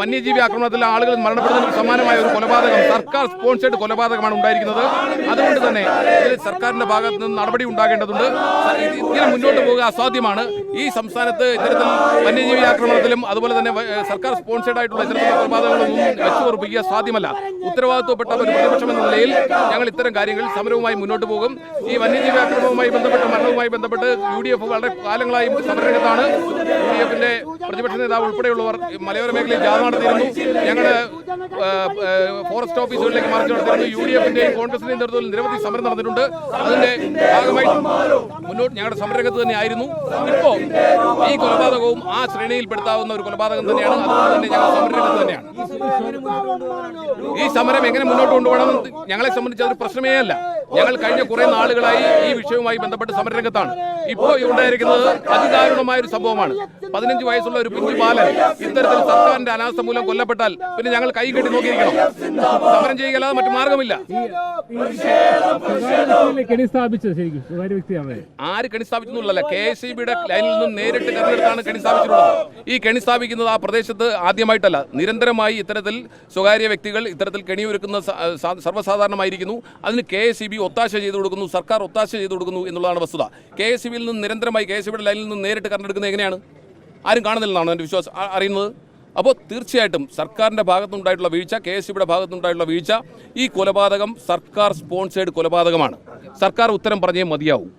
വന്യജീവി ആക്രമണത്തിൽ ആളുകൾ മരണപ്പെടുന്നതിന് സമാനമായ ഒരു കൊലപാതകം സർക്കാർ സ്പോൺസേഡ് കൊലപാതകമാണ് ഉണ്ടായിരിക്കുന്നത്. അതുകൊണ്ട് തന്നെ ഇതിൽ സർക്കാരിന്റെ ഭാഗത്ത് നിന്ന് നടപടി ഉണ്ടാകേണ്ടതുണ്ട്. ഇങ്ങനെ മുന്നോട്ട് പോകുക അസാധ്യമാണ്. ഈ സംസ്ഥാനത്ത് ഇത്തരത്തിൽ വന്യജീവി ആക്രമണത്തിലും അതുപോലെ തന്നെ സർക്കാർ സ്പോൺസേഡ് ആയിട്ടുള്ള ഇത്തരത്തിലുള്ള കൊലപാതകങ്ങളൊന്നും വെച്ചു ഉറപ്പിക്കുക സാധ്യമല്ല. ഉത്തരവാദിത്വപ്പെട്ട ഒരു പ്രതിപക്ഷം എന്ന നിലയിൽ ഞങ്ങൾ ഇത്തരം കാര്യങ്ങൾ സമരവുമായി മുന്നോട്ട് പോകും. ഈ വന്യജീവി ആക്രമണവുമായി ബന്ധപ്പെട്ട് മരണവുമായി ബന്ധപ്പെട്ട് യു ഡി എഫ് വളരെ കാലങ്ങളായി സമരരംഗത്താണ്. യു ഡി എഫിന്റെ പ്രതിപക്ഷ നേതാവ് ഉൾപ്പെടെയുള്ളവർ മലയോര മേഖലയിൽ ജാഥ നടത്തിയിരുന്നു. ഞങ്ങൾ ഫോറസ്റ്റ് ഓഫീസുകളിലേക്ക് മാർച്ച് നടത്തിയിരുന്നു. യു ഡി എഫിന്റെയും കോൺഗ്രസിന്റെയും നേതൃത്വത്തിൽ നിരവധി സമരം നടന്നിട്ടുണ്ട്. അതിന്റെ ഭാഗമായി മുന്നോട്ട് ഞങ്ങളുടെ സമരരംഗത്ത് തന്നെ ആയിരുന്നു. ഇപ്പോ ഈ കൊലപാതകവും ആ ശ്രേണിയിൽപ്പെടുത്താവുന്ന ഒരു കൊലപാതകം തന്നെയാണ്. അതുപോലെ തന്നെ ഞങ്ങൾ സമരരംഗത്ത് തന്നെയാണ്. ഈ സമരം എങ്ങനെ മുന്നോട്ട് കൊണ്ടുപോകണം ഞങ്ങളെ സംബന്ധിച്ച് അതൊരു പ്രശ്നമേ അല്ല. ഞങ്ങൾ കഴിഞ്ഞ കുറെ നാളുകളായി ഈ വിഷയവുമായി ബന്ധപ്പെട്ട് സമരരംഗത്താണ് ഇപ്പോൾ ഉണ്ടായിരിക്കുന്നത് അതിദാരുണമായ ഒരു സംഭവമാണ്. പതിനഞ്ച് വയസ്സുള്ള ഒരു കുഞ്ഞു ബാലൻ ഇത്തരത്തിൽ സർക്കാരിന്റെ അനാസ്ഥ മൂലം കൊല്ലപ്പെട്ടാൽ പിന്നെ ഞങ്ങൾ കൈ കെട്ടി നോക്കിയിരിക്കണം. സമരം ചെയ്യുകയല്ലാതെ മറ്റു മാർഗമില്ല. ആര് കെണി സ്ഥാപിച്ചെന്നുള്ളല്ല കെ എസ് ഇ ബിയുടെ ലൈനിൽ നിന്നും നേരിട്ട് തെരഞ്ഞെടുത്താണ് കെണി സ്ഥാപിച്ചിട്ടുള്ളത് ഈ കെണി സ്ഥാപിക്കുന്നത് ആ പ്രദേശത്ത് ആദ്യമായിട്ടല്ല. നിരന്തരമായി ഇത്തരത്തിൽ സ്വകാര്യ വ്യക്തികൾ ഇത്തരത്തിൽ കെണിയൊരുക്കുന്ന സർവസാധാരണമായിരിക്കുന്നു. അതിന് കെ എസ് ഇ ബി ഒത്താശ ചെയ്തു കൊടുക്കുന്നു സർക്കാർ ഒത്താശ ചെയ്തു കൊടുക്കുന്നു എന്നുള്ളതാണ് വസ്തുത. കെ എസ് സി ബിയിൽ നിന്ന് നിരന്തരമായി കെ എസ് സി ബിയുടെ ലൈനിൽ നിന്ന് നേരിട്ട് കറണ്ട് എടുക്കുന്നത് എങ്ങനെയാണ്? ആരും കാണുന്നില്ലെന്നാണ് എന്റെ വിശ്വാസം? അറിയുന്നത്? അപ്പോൾ തീർച്ചയായിട്ടും സർക്കാരിന്റെ ഭാഗത്തുനിന്നുണ്ടായിട്ടുള്ള വീഴ്ച കെ എസ് സിയുടെ ഭാഗത്തുനിന്നുണ്ടായിട്ടുള്ള വീഴ്ച ഈ കൊലപാതകം സർക്കാർ സ്പോൺസേഡ് കൊലപാതകമാണ്. സർക്കാർ ഉത്തരം പറഞ്ഞേ മതിയാവും.